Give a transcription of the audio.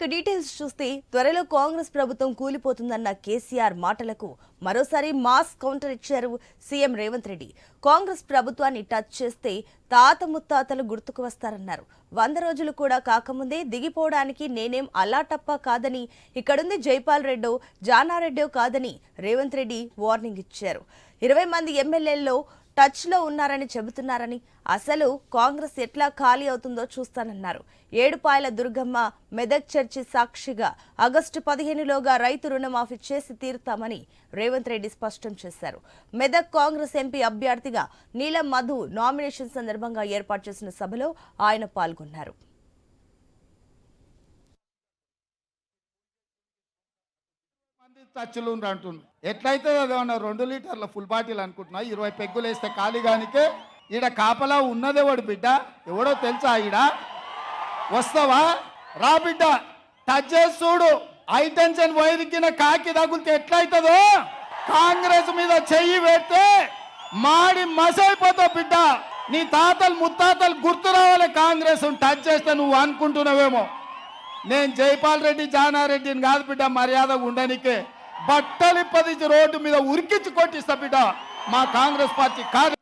Details చూస్తే త్వరలో కాంగ్రెస్ ప్రభుత్వం కూలిపోతుందన్న కేసీఆర్ మాటలకు మరోసారి మాస్ కౌంటర్ ఇచ్చారు సీఎం రేవంత్ రెడ్డి. కాంగ్రెస్ ప్రభుత్వాన్ని టచ్ చేస్తే తాత ముత్తాతలు గుర్తుకు వస్తారన్నారు. వంద రోజులు కూడా కాకముందే దిగిపోవడానికి నేనేం అలాటప్ప కాదని ఇక్కడుంది జైపాల్ రెడ్డో జానారెడ్డో కాదని రేవంత్ రెడ్డి వార్నింగ్ ఇచ్చారు. ఇరవై మంది ఎమ్మెల్యేల్లో టచ్లో ఉన్నారని చెబుతున్నారని అసలు కాంగ్రెస్ ఎట్లా ఖాళీ అవుతుందో చూస్తానన్నారు. ఏడుపాయల దుర్గమ్మ మెదక్ చర్చి సాక్షిగా ఆగస్టు పదిహేనులోగా రైతు రుణమాఫీ చేసి తీరుతామని రేవంత్ రెడ్డి స్పష్టం చేశారు. మెదక్ కాంగ్రెస్ ఎంపీ అభ్యర్థిగా నీలం మధు నామినేషన్ సందర్భంగా ఏర్పాటు చేసిన సభలో ఆయన పాల్గొన్నారు. టచ్లు అంటుంది ఎట్లయితే అదేమన్నా రెండు లీటర్ల ఫుల్ బాటిల్ అనుకుంటున్నా ఇరవై పెగ్గులు వేస్తే ఖాళీగానికే ఈడ కాపలా ఉన్నదేవాడు బిడ్డ. ఎవడో తెలుసా ఈడ? వస్తావా? రా బిడ్డ టచ్ చేసి చూడు. హై టెన్షన్ వైరికిన కాకి తగులితే ఎట్లయితుందో? కాంగ్రెస్ మీద చెయ్యి పెడితే మాడి మసైపోతావు బిడ్డ. నీ తాతలు ముత్తాతలు గుర్తు రావాలి కాంగ్రెస్ టచ్ చేస్తే నువ్వు అనుకుంటున్నావేమో. నేను జైపాల్ రెడ్డి జానారెడ్డిని కాదు బిడ్డ మర్యాద ఉండనికే. బట్టలిప్పదించి రోడ్డు మీద ఉరికించి కొట్టిస్తా బిడ్డ. మా కాంగ్రెస్ పార్టీ కాదు